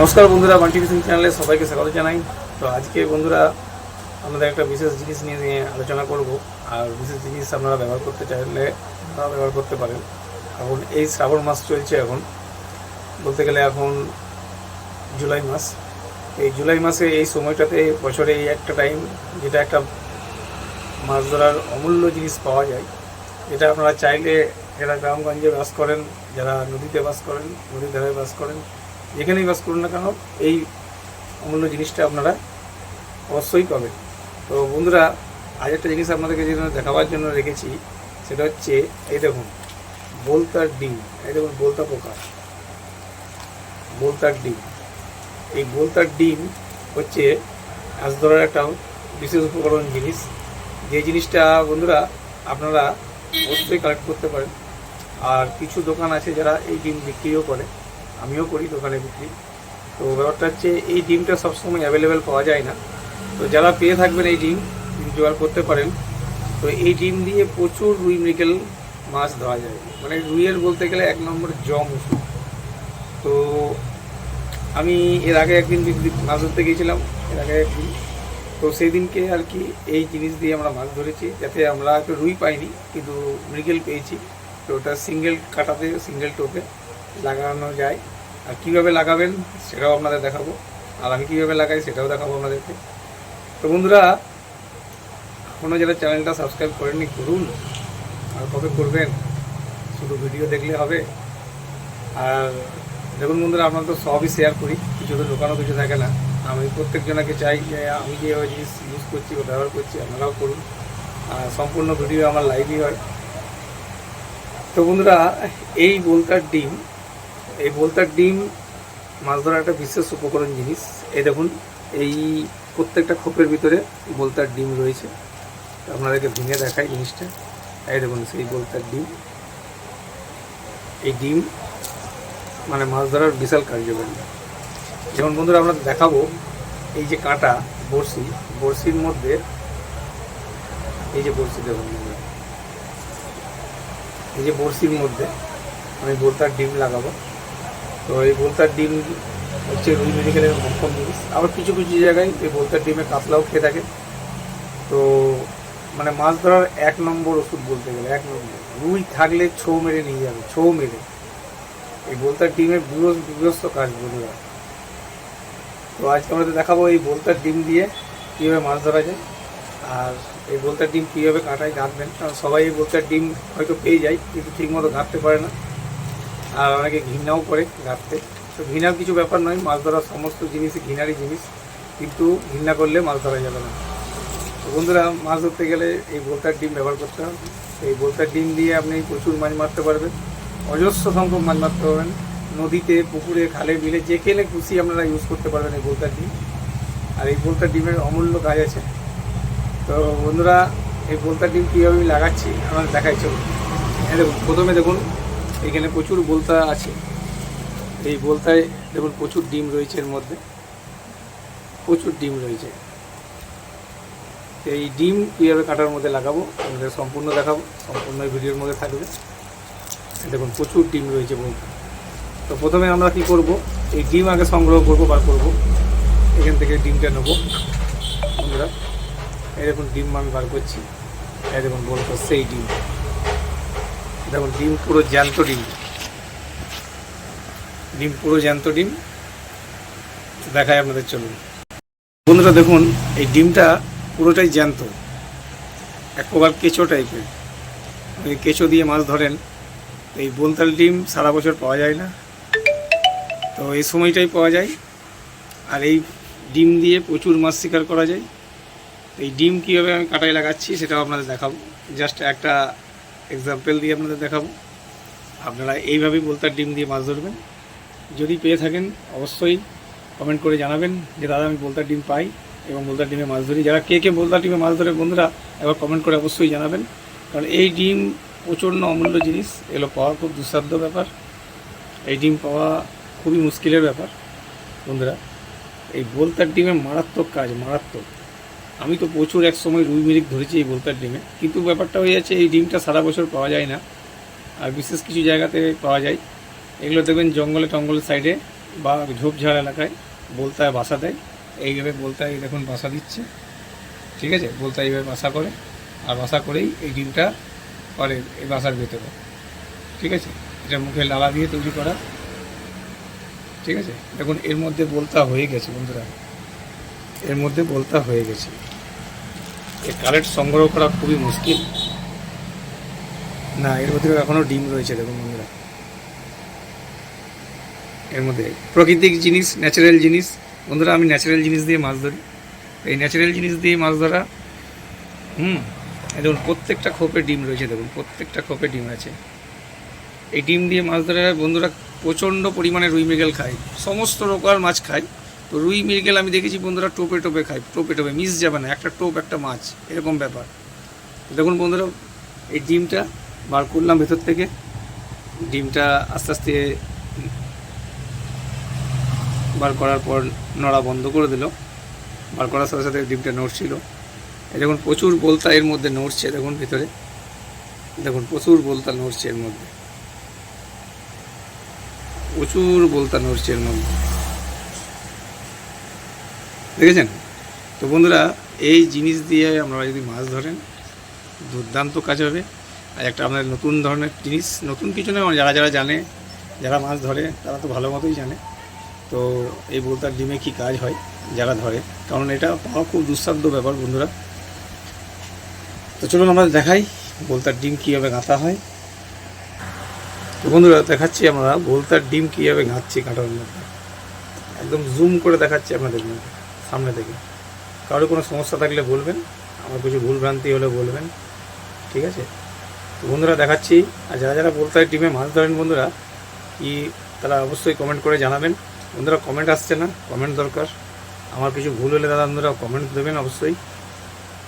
নমস্কার বন্ধুরা বান্টি ফিশিং চ্যানেলে সবাইকে স্বাগত জানাই। তো আজকে বন্ধুরা, আমাদের একটা বিশেষ জিনিস নিয়ে আলোচনা করব। আর বিশেষ জিনিস আপনারা ব্যবহার করতে চাইলে আপনারা ব্যবহার করতে পারেন। এখন এই শ্রাবণ মাস চলছে এখন। বলতে গেলে এখন জুলাই মাস। এই জুলাই মাসে এই সময়টাতে বছরে এই একটা টাইম যেটা একটা মাছ ধরার অমূল্য জিনিস পাওয়া যায়। যেটা আপনারা চাইলে যারা গ্রামগঞ্জে বাস করেন, যারা নদীতে বাস করেন, নদীর ধারে বাস করেন যেখানেই বাস করুন না কেন, এই অমূল্য জিনিসটা আপনারা অবশ্যই পাবেন। তো বন্ধুরা, আজ একটা জিনিস আপনাদেরকে যেটা দেখাবার জন্য রেখেছি, সেটা হচ্ছে, এই দেখুন, বোলতার ডিম, এই দেখুন, বোলতা পোকা। বোলতার ডিম। এই বোলতার ডিম হচ্ছে মাছ ধরার একটা বিশেষ উপকরণ জিনিস। যে জিনিসটা, বন্ধুরা, আপনারা অবশ্যই কালেক্ট করতে পারেন। আর কিছু দোকান আছে যারা এই ডিম বিক্রিও করে। আমিও করি দোকানে বিক্রি। তো ব্যাপারটা হচ্ছে এই ডিমটা সবসময় অ্যাভেলেবেল পাওয়া যায় না। তো যারা পেয়ে থাকবেন এই ডিম জোগাড় করতে পারেন। তো এই ডিম দিয়ে প্রচুর রুই মৃগেল মাছ ধরা যায়। মানে রুইয়ের বলতে গেলে এক নম্বর জম ওষুধ। তো আমি এর আগে একদিন মাছ ধরতে গিয়েছিলাম, এর আগে একদিন। তো সেই দিনকে আর কি এই জিনিস দিয়ে আমরা মাছ ধরেছি, যাতে আমরা রুই পাইনি, কিন্তু মৃগেল পেয়েছি। তো ওটা সিঙ্গেল কাটাতে সিঙ্গেল টোপে। লাগানো যায়। আর কীভাবে লাগাবেন সেটাও আপনাদের দেখাবো। আর আমি কীভাবে লাগাই সেটাও দেখাবো আপনাদেরকে। তো বন্ধুরা এখনও যারা চ্যানেলটা সাবস্ক্রাইব করেননি, করুন। আর কবে করবেন, শুধু ভিডিও দেখলে হবে। আর দেখুন বন্ধুরা আপনারা তো সবই শেয়ার করি। কিছু তো দোকানও কিছু থাকে না। আমি প্রত্যেকজনকে চাই যে আমি যে জিনিস ইউজ করছি বা ব্যবহার করছি, আপনারাও করুন। আর সম্পূর্ণ ভিডিও আমার লাইভই হয়। তো বন্ধুরা, এই বোলতার ডিম এই বোলতার ডিম মাছ ধরার একটা বিশেষ উপকরণ জিনিস। এই দেখুন, এই প্রত্যেকটা খোপের ভিতরে বোলতার ডিম রয়েছে। আপনাদেরকে ভেঙে দেখাই জিনিসটা। এই দেখুন, সেই বোলতার ডিম। এই ডিম মানে মাছ ধরার বিশাল কার্যকরী। যেমন বন্ধুরা, আমরা দেখাবো এই যে কাঁটা, বড়শি। বড়শির মধ্যে এই যে বড়শি দেখুন এই যে বড়শির মধ্যে আমি বোলতার ডিম লাগাবো। তো এই বোলতার ডিম হচ্ছে রুই মেডিকেলের মক্ষম জিনিস। আবার কিছু কিছু জায়গায় এই বোলতার ডিমে কাতলাও খেয়ে থাকে। তো মানে মাছ ধরার এক নম্বর ওষুধ বলতে গেলে, এক নম্বর। রুই থাকলে ছৌ মেরে নিয়ে যাবে, ছৌ মেরে। এই বোলতার ডিমের বৃহস্প বৃহস্ত কাজ বন্ধুরা তো আজকে আমরা দেখাবো এই বোলতার ডিম দিয়ে কীভাবে মাছ ধরা যায়। আর এই বোলতার ডিম কীভাবে কাটায় গাঁথবেন কারণ সবাই এই বোলতার ডিম হয়তো পেয়ে যায়, কিন্তু ঠিকমতো গাঁথতে পারে না। আর অনেকে ঘৃণাও করে গাঁথতে তো ঘৃণার কিছু ব্যাপার নয়, মাছ ধরার সমস্ত জিনিসই ঘৃণারই জিনিস, কিন্তু ঘৃণা করলে মাছ ধরা যাবে না। তো বন্ধুরা, মাছ ধরতে গেলে এই বোলতার ডিম ব্যবহার করতে হবে। এই বোলতার ডিম দিয়ে আপনি প্রচুর মাছ মারতে পারবেন, অজস্র সংখ্যক মাছ মারতে পারবেন। নদীতে, পুকুরে, খালে, বিলে যেখানে খুশি আপনারা ইউজ করতে পারবেন এই বোলতার ডিম। আর এই বোলতার ডিমের অমূল্য কাজ আছে। তো বন্ধুরা, এই বোলতার ডিম কীভাবে আমি লাগাচ্ছি আমার দেখাই চলুন। দেখুন, প্রথমে দেখুন এখানে প্রচুর বোলতা আছে। এই বোলতায় দেখুন প্রচুর ডিম রয়েছে এর মধ্যে। প্রচুর ডিম রয়েছে। এই ডিম কীভাবে কাটার মধ্যে লাগাবো আমাদের সম্পূর্ণ দেখাবো, সম্পূর্ণ ভিডিওর মধ্যে থাকবে। দেখুন, প্রচুর ডিম রয়েছে বলতে। তো প্রথমে আমরা কি করব, এই ডিম আগে সংগ্রহ করব, বার করব। এখান থেকে ডিমটা নেব আমরা। দেখুন, ডিম আমি বার করছি। এরকম বলতো সেই ডিম। দেখুন, ডিম পুরো জ্যান্ত ডিম। ডিম পুরো জ্যান্ত ডিম। দেখায় আপনাদের, চলুন। বন্ধুরা, দেখুন, এই ডিমটা পুরোটাই জ্যান্ত। এক প্রকার কেঁচো টাইপের। ওই কেঁচো দিয়ে মাছ ধরেন এই বোলতাল ডিম সারা বছর পাওয়া যায় না। তো এই সময়টাই পাওয়া যায়। আর এই ডিম দিয়ে প্রচুর মাছ শিকার করা যায়। এই ডিম কীভাবে আমি কাটাই লাগাচ্ছি, সেটাও আপনাদের দেখাবো। জাস্ট একটা এক্সাম্পল দিয়ে আপনাদের দেখাবো। আপনারা এইভাবেই বোলতার ডিম দিয়ে মাছ ধরবেন। যদি পেয়ে থাকেন, অবশ্যই কমেন্ট করে জানাবেন যে, দাদা, আমি বোলতার ডিম পাই এবং বোলতার ডিমে মাছ ধরি। যারা কে কে বোলতার ডিমে মাছ ধরে, বন্ধুরা, একবার কমেন্ট করে অবশ্যই জানাবেন। কারণ এই ডিম প্রচণ্ড অমূল্য জিনিস। এগুলো পাওয়া খুব দুঃসাধ্য ব্যাপার। এই ডিম পাওয়া খুবই মুশকিলের ব্যাপার, বন্ধুরা। এই বোলতার ডিমে মারাত্মক কাজ, মারাত্মক। আমি তো প্রচুর এক সময় রুই মিরিক ধরেছি এই বোলতার ডিমে। কিন্তু ব্যাপারটা হয়ে যাচ্ছে এই ডিমটা সারা বছর পাওয়া যায় না। আর বিশেষ কিছু জায়গাতে পাওয়া যায়। এগুলো দেখবেন জঙ্গলে টঙ্গলের সাইডে বা ঝোপঝাড় এলাকায় বলতায় বাসা দেয়। এইভাবে বলতায় দেখুন বাসা দিচ্ছে। ঠিক আছে? বলতায় এইভাবে বাসা করে। আর বাসা করেই এই ডিমটা করে এই বাসার ভেতরে। ঠিক আছে? এটা মুখে লালা দিয়ে তৈরি করা। ঠিক আছে? দেখুন, এর মধ্যে বলতা হয়ে গেছে বন্ধুরা। এর মধ্যে বলতা হয়ে গেছে। এই কারেন্ট সংগ্রহ করা খুবই মুশকিল। না, এর মধ্যে এখনও ডিম রয়েছে, দেখুন বন্ধুরা। এর মধ্যে প্রাকৃতিক জিনিস ন্যাচারাল জিনিস। বন্ধুরা, আমি ন্যাচারাল জিনিস দিয়ে মাছ ধরি। এই ন্যাচারাল জিনিস দিয়ে মাছ ধরা, হুম দেখুন, প্রত্যেকটা খোপে ডিম রয়েছে, দেখুন, প্রত্যেকটা খোপে ডিম আছে। এই ডিম দিয়ে মাছ ধরা, বন্ধুরা, প্রচণ্ড পরিমাণে রুই মৃগেল খায়। সমস্ত রকম মাছ খায়। তো রুই মৃগেল আমি দেখেছি বন্ধুরা টোপে টোপে খায়, টোপে টোপে, মিস যাবে না, একটা টোপ, একটা মাছ, এরকম ব্যাপার। দেখুন বন্ধুরা, এই ডিমটা বার করলাম ভেতর থেকে, ডিমটা আস্তে আস্তে বার করার পর নড়া বন্ধ করে দিল। বার করার সাথে সাথে ডিমটা নড়ছিল। দেখুন, প্রচুর বলতা এর মধ্যে নড়ছে, দেখুন ভিতরে। দেখুন, প্রচুর বলতা নড়ছে এর মধ্যে। প্রচুর বলতা নড়ছে এর মধ্যে। দেখেছেন? তো বন্ধুরা, এই জিনিস দিয়ে আপনারা যদি মাছ ধরেন, দুর্দান্ত কাজ হবে। আর একটা আপনাদের নতুন ধরনের জিনিস, নতুন কিছু নয় যারা যারা জানে, যারা মাছ ধরে, তারা তো ভালো মতোই জানে। তো এই বলতার ডিমে কি কাজ হয়, যারা ধরে? কারণ এটা পাওয়া খুব দুঃসাধ্য ব্যাপার বন্ধুরা। তো চলুন আমরা দেখাই বলতার ডিম কীভাবে গাঁথা হয়। তো বন্ধুরা, দেখাচ্ছি আমরা বলতার ডিম কীভাবে গাঁথছি কাঁটার মধ্যে। একদম জুম করে দেখাচ্ছি আপনাদের মধ্যে। সামনে থেকে কারও কোনো সমস্যা থাকলে বলবেন, আমার কিছু ভুলভ্রান্তি হলে বলবেন, ঠিক আছে? তো বন্ধুরা, দেখাচ্ছি। আর যারা যারা বলতার ডিমে মাছ ধরেন বন্ধুরা, কি তারা অবশ্যই কমেন্ট করে জানাবেন। বন্ধুরা কমেন্ট আসছে না কমেন্ট দরকার। আমার কিছু ভুল হলে দাদা বন্ধুরা কমেন্ট দেবেন অবশ্যই।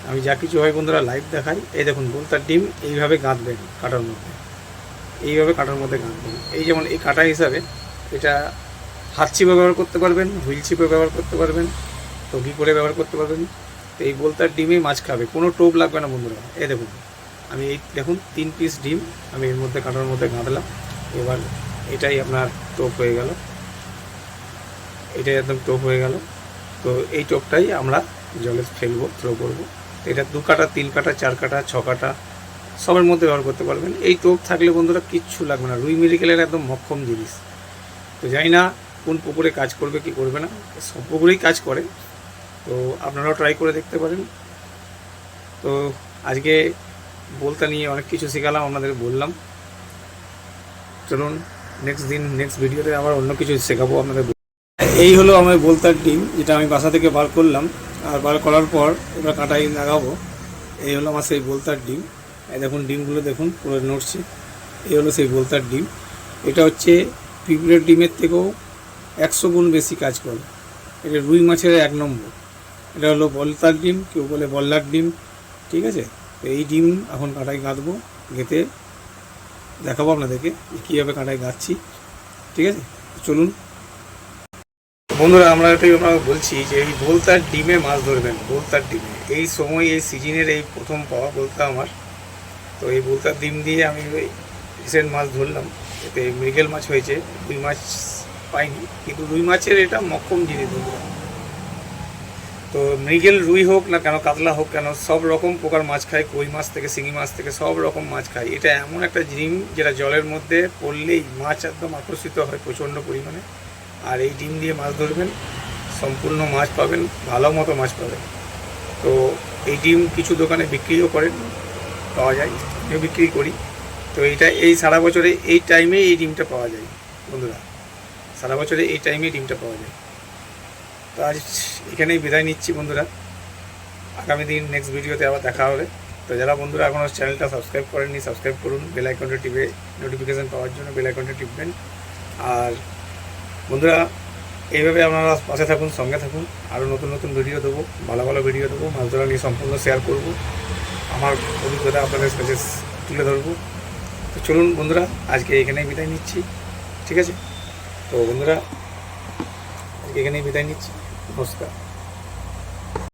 আমি যা কিছু হয় বন্ধুরা লাইভ দেখাই। এই দেখুন, বলতার ডিম এইভাবে গাঁথবেন কাটার মধ্যে। এইভাবে কাটার মধ্যে গাঁথবেন এই যেমন এই কাটা হিসাবে এটা হাত ছিপে ব্যবহার করতে পারবেন, হুইল ছিপে ব্যবহার করতে পারবেন। টগি করে ব্যবহার করতে পারবেন তো এই বলতার ডিমে মাছ খাবে। কোনো টোপ লাগবে না বন্ধুরা। এ দেখুন, আমি এই দেখুন, তিন পিস ডিম আমি এর মধ্যে, কাটার মধ্যে গাঁথলাম এবার এটাই আপনার টোপ হয়ে গেল। এটাই একদম টোপ হয়ে গেল। তো এই টোপটাই আমরা জলে ফেলব থ্রো করব। এটা দু কাটা, তিন কাটা, চার কাটা, ছ কাটা, সবের মধ্যে ব্যবহার করতে পারবেন। এই টোপ থাকলে বন্ধুরা কিচ্ছু লাগবে না। রুই মেডিকেলের একদম মক্ষম জিনিস। তো জানি না কোন পুকুরে কাজ করবে, কি করবে না। সব পুকুরেই কাজ করে। তো আপনারাও ট্রাই করে দেখতে পারেন। তো আজকে বলতে নিয়ে অনেক কিছু শেখালাম, আপনাদের বললাম। চলুন নেক্সট দিন নেক্সট ভিডিওতে আবার অন্য কিছু শেখাবো আপনাদের এই হলো আমার বলতার ডিম যেটা আমি বাসা থেকে বার করলাম। আর বার করার পর এবার কাঁটাই লাগাবো। এই হলো আমার সেই বলতার ডিম দেখুন ডিমগুলো দেখুন, পুরো নড়ছে। এই হলো সেই বলতার ডিম এটা হচ্ছে পিঁপড়ের ডিমের থেকেও একশো গুণ বেশি কাজ করে। এটা রুই মাছের এক নম্বর। এটা হলো বলতার ডিম, কেউ বলে বল্লার ডিম, ঠিক আছে? তো এই ডিম এখন কাঁটায় গাঁথবো গেঁথে দেখাবো আপনাদেরকে কীভাবে কাঁটায় গাঁথছি ঠিক আছে? চলুন। বন্ধুরা, আমরা এটাই আপনাকে বলছি যে এই বোলতার ডিমে মাছ ধরবেন, বোলতার ডিমে। এই সময়, এই সিজনের এই প্রথম পাওয়া বলতা আমার। তো এই বোলতার ডিম দিয়ে আমি রিসেন্ট মাছ ধরলাম, এতে মৃগেল মাছ হয়েছে দুই মাছ পাইনি, কিন্তু রুই মাছের এটা মক্ষম জিনিস বন্ধুরা। তো মৃগেল রুই হোক না কেন, কাতলা হোক কেন, সব রকম প্রকার মাছ খায়, কই মাছ থেকে, শিঙি মাছ থেকে, সব রকম মাছ খায়। এটা এমন একটা ডিম যেটা জলের মধ্যে পড়লেই মাছ একদম আকর্ষিত হয় প্রচণ্ড পরিমাণে। আর এই ডিম দিয়ে মাছ ধরবেন, সম্পূর্ণ মাছ পাবেন, ভালো মতো মাছ পাবেন। তো এই ডিম কিছু দোকানে বিক্রিও করেন, পাওয়া যায়, আমিও বিক্রি করি। তো এইটা এই সারা বছরে এই টাইমে এই ডিমটা পাওয়া যায়, বন্ধুরা। সারা বছরে এই টাইমে ডিমটা পাওয়া যায়। তো আজ এখানেই বিদায় নিচ্ছি বন্ধুরা। আগামী দিন নেক্সট ভিডিওতে আবার দেখা হবে। তো যারা বন্ধুরা এখনও চ্যানেলটা সাবস্ক্রাইব করেননি সাবস্ক্রাইব করুন। বেল আইকনটা টিপে নোটিফিকেশান পাওয়ার জন্য বেল আইকনটা টিপবেন। আর বন্ধুরা, এইভাবে আপনারা পাশে থাকুন, সঙ্গে থাকুন। আরও নতুন নতুন ভিডিও দেবো, ভালো ভালো ভিডিও দেবো মাছ ধরা নিয়ে সম্পূর্ণ শেয়ার করব। আমার অভিজ্ঞতা আপনাদের কাছে তুলে ধরবো। তো চলুন বন্ধুরা, আজকে এখানেই বিদায় নিচ্ছি। ঠিক আছে? তো বন্ধুরা, আজকে এখানেই বিদায় নিচ্ছি। নমস্কার।